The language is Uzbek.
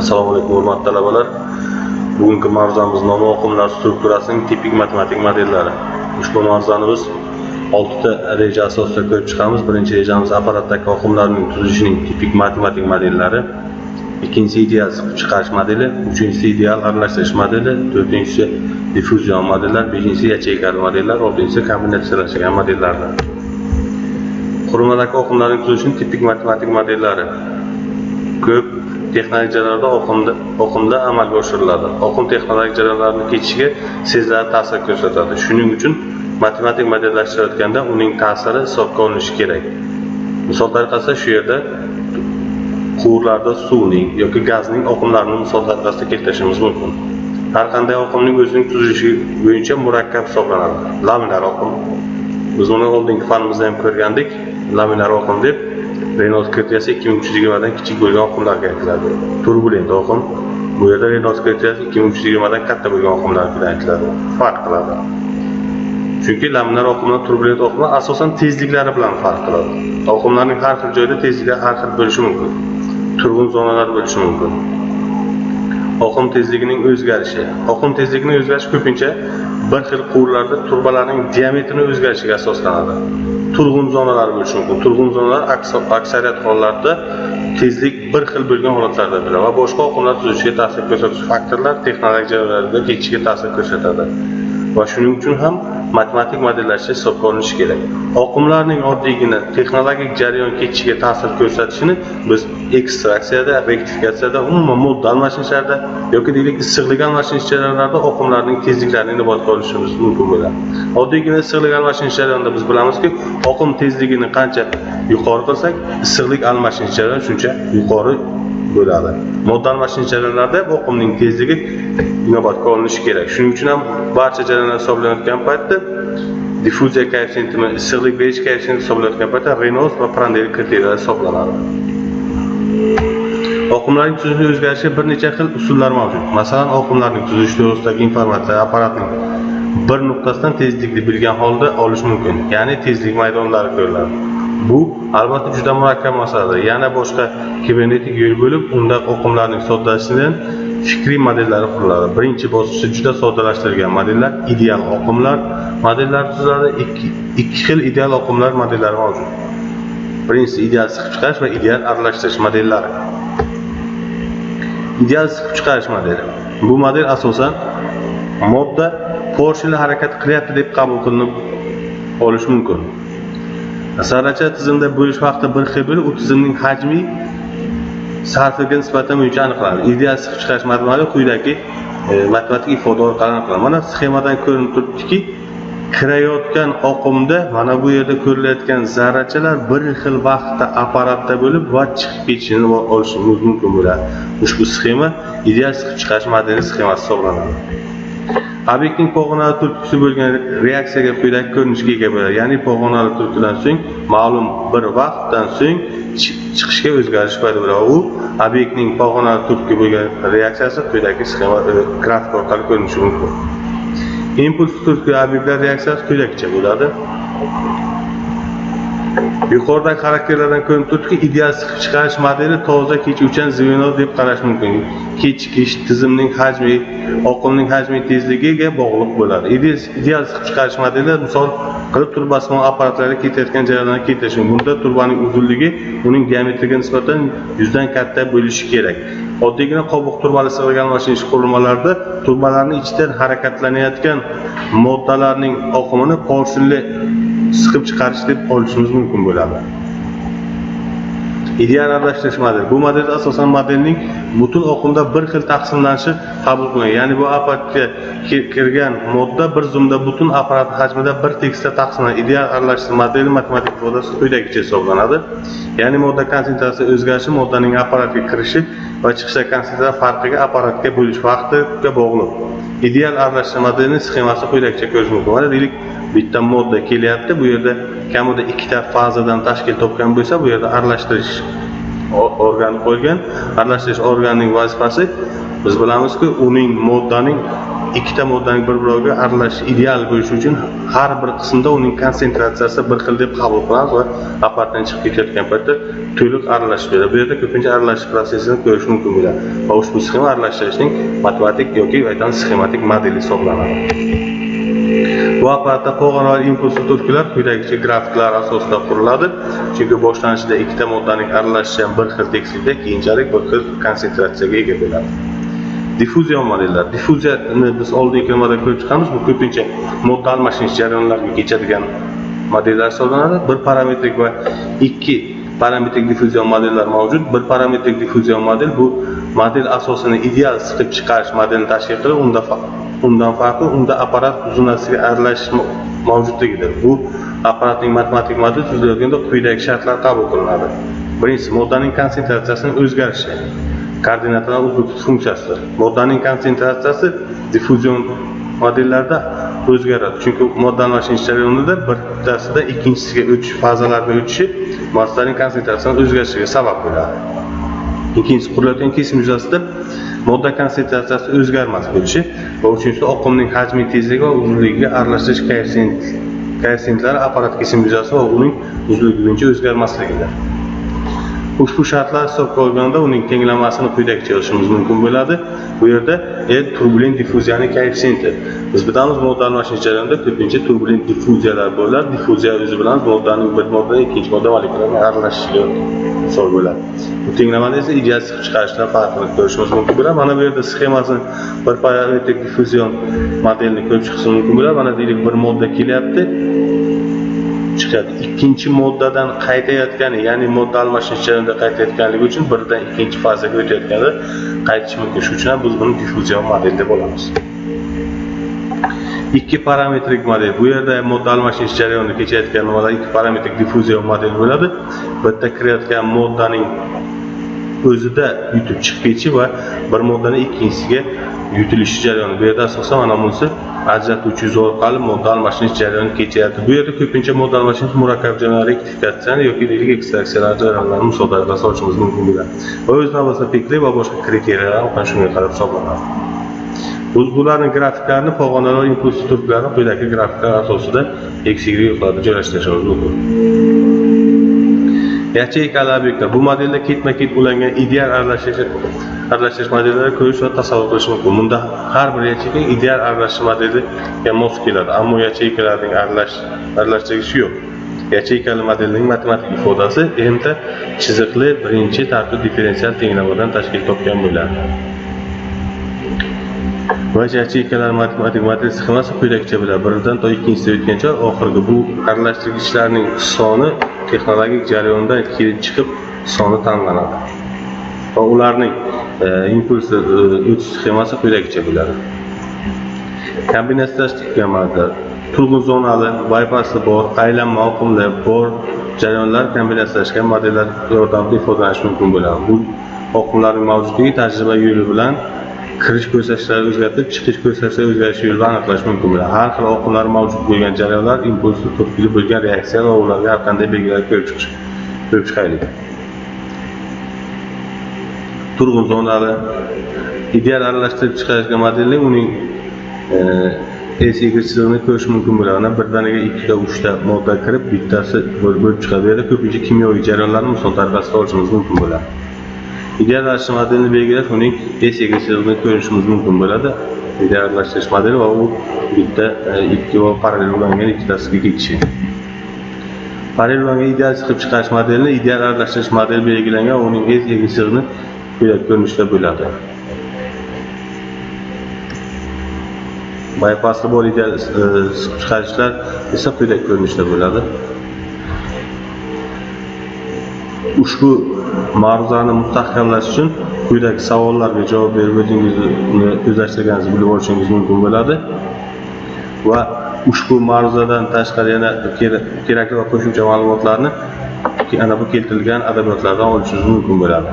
Assalomu alaykum hurmatli talabalar. Bugungi mavzuamiz nomi oqimlar strukturasining tipik matematik modellari. Ushbu mavzuni biz 6 ta reja asosida ko'rib chiqamiz. Birinchi rejamiz apparatdagi oqimlarning tuzilishining tipik matematik modellari. Ikkinchisi ideal siqib chiqarish modeli, uchinchisi ideal aralashtirish modeli, to'rtinchisi diffuzion modellar, beshinchisi yacheykali modellar, oltinchisi kombinatsiyalashgan modellardir. Qurilmadagi oqimlarning tuzilishini tipik matematik modellari. Texnik texnologik jarayonlarda oqimda oqimda amalga oshiriladi. Oqim texnologik jarayonlarning kechishiga sezilarli ta'sir ko'rsatadi. Shuning uchun matematik modellashtirayotganda uning ta'siri hisobga olinishi kerak. Misol tariqasida shu yerda quvurlarda suvning yoki gazning oqimlarini misol tariqasida keltirishimiz mumkin. Har qanday oqimning o'zining tuzilishi bo'yicha murakkab hisoblanadi. Laminar oqim. Biz uni oldingi fanimizda ham ko'rgandik. Laminar oqim deb Reynolds kriteriyasi 2320 dan kichik bo'lgan oqimlarga aytiladi. Turbulent oqim bu yerda Reynolds kriteriyasi 2320 dan katta bo'lgan oqimlarga aytiladi. Farq qiladi. Chunki laminar oqimlar turbulent oqimlar asosan tezliklari bilan farq qiladi. Oqimlarning har xil joyda tezligi har xil bo'lishi mumkin. Turg'un zonalar bo'lishi mumkin. Oqim tezligining o'zgarishi. Oqim tezligining o'zgarishi ko'pincha bir xil quvurlarda turbalarning diametrining o'zgarishiga asoslanadi. Turg'un zonalar bo'lishi mumkin. Turg'un zonalar aksariyat hollarda tezlik bir xil bo'lgan holatlarda bo'ladi va boshqa oqimlar tuzishiga ta'sir ko'rsatuvchi faktorlar texnologiyalarda jarayonlarda ta'sir ko'rsatadi. Va shuning uchun ham matematik modellashda hisobga olinishi kerak. Oqimlarning oddiygina texnologik jarayon ketishiga ta'sir ko'rsatishini biz ekstraksiyada, rektifikatsiyada, umuman modda almashinishlarda yoki deylik issiqlik almashinish jarayonlarida oqimlarning tezliklarini inobatga olishimiz mumkin bo'ladi. Oddiygina issiqlik almashinish jarayonida biz bilamizki, oqim tezligini qancha yuqori qilsak, issiqlik almashinish jarayoni shuncha yuqori bo'ladi. motor almashinish jarayonlarida oqimning tezligi inobatga olinishi kerak. Shuning uchun ham barcha jarayonlar hisoblanayotgan paytda diffuziya koeffitsiyenti, issiqlik berish koeffitsiyenti hisoblanayotgan paytda Reynolds va prandel kriteriyalar hisoblanadi. Oqimlarning tuzilishi o'zgarishi bir necha xil usullar mavjud. Masalan, oqimlarning tuzilishi to'g'risidagi informatsiya apparatning bir nuqtasidan tezlikni bilgan holda olish mumkin. Ya'ni tezlik maydonlari ko'riladi. Bu albatta juda murakkab masaladir. Yana boshqa kibernetik yo'l bo'lib, unda oqimlarning soddalashishidan fikriy modellari quriladi. Birinchi bosqichda juda soddalashtirilgan modellar ideal oqimlar modellar tuziladi. Ikki, ikki xil ideal oqimlar modellari mavjud. Birinchisi ideal siqib chiqarish va ideal aralashtirish modellari. Ideal siqib chiqarish modeli. Bu model asosan modda Porsche harakat qilyapti deb qabul qilinib olish mumkin. Zarracha tizimda bo'lish vaqti bir xil bo'lib, u tizimning hajmi sarfiga nisbatan uncha aniqlanadi. Ideal siqib chiqarish modeli quyidagi e, matematik ifoda orqali aniqlanadi. Mana sxemadan ko'rinib turibdiki, kirayotgan oqimda mana bu yerda ko'rilayotgan zarrachalar bir xil vaqtda apparatda bo'lib va chiqib ketishini olishimiz mumkin bo'ladi. Ushbu sxema ideal chiqib chiqarish modeli sxemasi hisoblanadi. Obyektning pog'onali turtkisi bo'lgan reaksiyaga quyidagi ko'rinishga ega bo'ladi. Ya'ni pog'onali turtkidan so'ng ma'lum bir vaqtdan so'ng chiqishga o'zgarish paydo bo'ladi. U obyektning pog'onali turtki bo'lgan reaksiyasi quyidagi sxema e, grafik orqali ko'rinishi mumkin. Impuls turtki obyektlar reaksiyasi quyidagicha bo'ladi. Yuqoridagi xarakterlardan ko'rinib turibdiki, ideal siqib chiqarish modeli toza kechuvchan zveno deb qarash mumkin. Kechikish tizimning hajmi, oqimning hajmi tezligiga bog'liq bo'ladi. Ideal siqib chiqarish modeli misol qilib turbasimon apparatlari ketayotgan jarayonlarni keltirish. Bunda turbaning uzunligi uning diametriga nisbatan 100 dan katta bo'lishi kerak. Oddiygina qobiq turbali sig'ilgan mashinish qurilmalarida turbalarni ichidan harakatlanayotgan moddalarning oqimini porsinli siqib chiqarish deb olishimiz mumkin bo'ladi. Ideal aralashtirish modeli. Bu model asosan modelning butun oqimda bir xil taqsimlanishi qabul qilingan. Ya'ni bu apparatga kirgan modda bir zumda butun apparat hajmida bir tekisda taqsimlanadi. Ideal aralashtirish modeli matematik ifodasi quyidagicha hisoblanadi. Ya'ni modda konsentratsiya o'zgarishi moddaning apparatga kirishi va chiqishda konsentratsiya farqiga apparatga bo'lish vaqtiga bog'liq. Ideal aralashtirish modelining sxemasi quyidagicha ko'rish mumkin. Mana deylik bitta modda kelyapti. Bu yerda kamida ikkita fazadan tashkil topgan bo'lsa, bu yerda aralashtirish organi qo'yilgan. Aralashtirish organining vazifasi biz bilamizki, uning moddaning ikkita moddaning bir-biriga aralashishi ideal bo'lishi uchun har bir qismda uning konsentratsiyasi bir xil deb qabul qilamiz va apparatdan chiqib ketayotgan paytda to'liq aralashib beradi. Bu yerda ko'pincha aralashish protsessini ko'rish mumkin bo'ladi. Va ushbu sxema aralashtirishning matematik yoki aytamiz sxematik modeli hisoblanadi. Bu apparatda pog'onali impulsli quyidagicha grafiklar asosida quriladi. Chunki boshlanishida ikkita moddaning aralashishi ham bir xil tekislikda, keyinchalik bir xil konsentratsiyaga ega bo'ladi. Diffuzion modellar. Diffuziyani biz oldingi klimada ko'rib chiqamiz. Bu ko'pincha modda almashinish jarayonlariga kechadigan modellar hisoblanadi. Bir parametrik va ikki parametrik diffuzion modellar mavjud. Bir parametrik diffuzion model bu model asosini ideal siqib chiqarish modelini tashkil qilib, unda undan farqi unda apparat uzunasiga aralashish mavjudligidir. Bu apparatning matematik modeli tuzilayotganda quyidagi shartlar qabul qilinadi. Birinchisi moddaning konsentratsiyasining o'zgarishi. koordinatalar uzluksiz funksiyasidir. Moddaning konsentratsiyasi diffuzion modellarda o'zgaradi. Chunki modda almashinish jarayonida bittasida ikkinchisiga o'tish fazalarga o'tishi moddaning konsentratsiyasini o'zgarishiga sabab bo'ladi. Ikkinchisi qurilayotgan kesim yuzasida modda konsentratsiyasi o'zgarmas bo'lishi va uchinchisi oqimning hajmi, tezligi va uzunligiga aralashish koeffitsient koeffitsientlari apparat kesim yuzasi va uning uzunligi bo'yicha o'zgarmasligidir. Ushbu shartlar hisobga olganda uning tenglamasini quyidagicha yozishimiz mumkin bo'ladi. Bu yerda E turbulent diffuziyani koeffitsiyenti. Biz bilamiz modda almashish jarayonida ko'pincha turbulent diffuziyalar bo'ladi. Diffuziya o'zi bilan moddaning bir moddadan ikkinchi modda molekulalarning aralashishiga misol bo'ladi. Bu tenglamada esa ideal siqib chiqarishdan farqini ko'rishimiz mumkin bo'ladi. Mana bu yerda sxemasini bir parametrik diffuzion modelini ko'rib chiqishimiz mumkin bo'ladi. Mana deylik bir modda kelyapti. Chiqadi. Ikkinchi moddadan qaytayotgani, ya'ni modda almashish jarayonida qaytayotganligi uchun birdan ikkinchi fazaga o'tayotganda qaytishi mumkin. Shuning uchun biz buni diffuzion model deb olamiz. Ikki parametrik model. Bu yerda modda almashish jarayonida kechayotgan nimalar ikki parametrik diffuzion model bo'ladi. Bitta kirayotgan moddaning o'zida yutib chiqib ketishi va bir moddaning ikkinchisiga yutilishi jarayoni. Bu yerda asosan mana bunisi ajratuvchi yuz orqali modda almashinish jarayoni kechyapti. Bu yerda ko'pincha modda almashinish murakkab jarayon rektifikatsiyani yoki deylik ekstraksiyalar jarayonlarini misollarga solishimiz mumkin bo'ladi. Va o'z navbatida pikli va boshqa kriteriyalar ham shunga qarab hisoblanadi. Biz bularning grafiklarini pog'onalar impulsli turtkilarni quyidagi grafiklar asosida x y joylashtirishimiz mumkin. Yacheykali obyektlar. Bu modelda ketma-ket ulangan ideal aralashish aralashish modellari ko'rish va tasavvur qilish mumkin. Bunda har bir yacheyka ideal aralashish modeliga mos keladi, ammo yacheykalarning aralash aralashtirgichi yo'q. Yacheykali modelning matematik ifodasi mda chiziqli birinchi tartib differensial tenglamadan tashkil topgan bo'ladi. va yacheykalar matematik model sxemasi quyidagicha bo'ladi. Biridan to ikkinchisiga o'tgancha oxirgi bu aralashtirgichlarning soni texnologik jarayondan kelib chiqib soni tanlanadi. Va ularning e, impulsi e, sxemasi quyidagicha bo'ladi. Kombinatsiyalashtirish tuzilmada turg'un zonali, bypassi bor, aylanma oqimli bor jarayonlar kombinatsiyalashgan modellar yordamida ifodalanish mumkin bo'ladi. Bu oqimlarning mavjudligi tajriba yo'li bilan kirish ko'rsatkichlari o'zgartirib, chiqish ko'rsatkichlari o'zgarishi yo'lida aniqlash mumkin bo'ladi. Har xil oqimlar mavjud bo'lgan jarayonlar impulsli turtkiga bo'lgan reaksiya va ularga har qanday belgilar ko'rib chiqish ko'rib chiqaylik. Turg'un zonalari ideal aralashtirib chiqarishgan modelning uning e, ko'rish mumkin bo'ladi. Birdaniga ikkita, uchta modda kirib, bittasi bo'lib chiqadi. Bu yerda ko'pincha kimyoviy jarayonlarni misol tariqasida olishimiz mumkin bo'ladi. Ideal modelini belgilab uning S egrisig'ini ko'rishimiz mumkin bo'ladi. Ideal modeli va u bitta e, ikki va parallel ulangan ikkitasiga ketishi. Parallel ulangan ideal chiqib chiqarish modelini ideal aralashtirish modeli belgilangan uning S egrisig'ini quyidagi ko'rinishda bo'ladi. bypassli bor ideal e, chiqib chiqarishlar esa quyidagi ko'rinishda bo'ladi. Ushbu ma'ruzani mustahkamlash uchun quyidagi savollarga javob berib o'zingizni o'zlashtirganingizni bilib olishingiz mumkin bo'ladi. Va ushbu ma'ruzadan tashqari yana kerakli va qo'shimcha ma'lumotlarni ana bu keltirilgan adabiyotlardan olishingiz mumkin bo'ladi.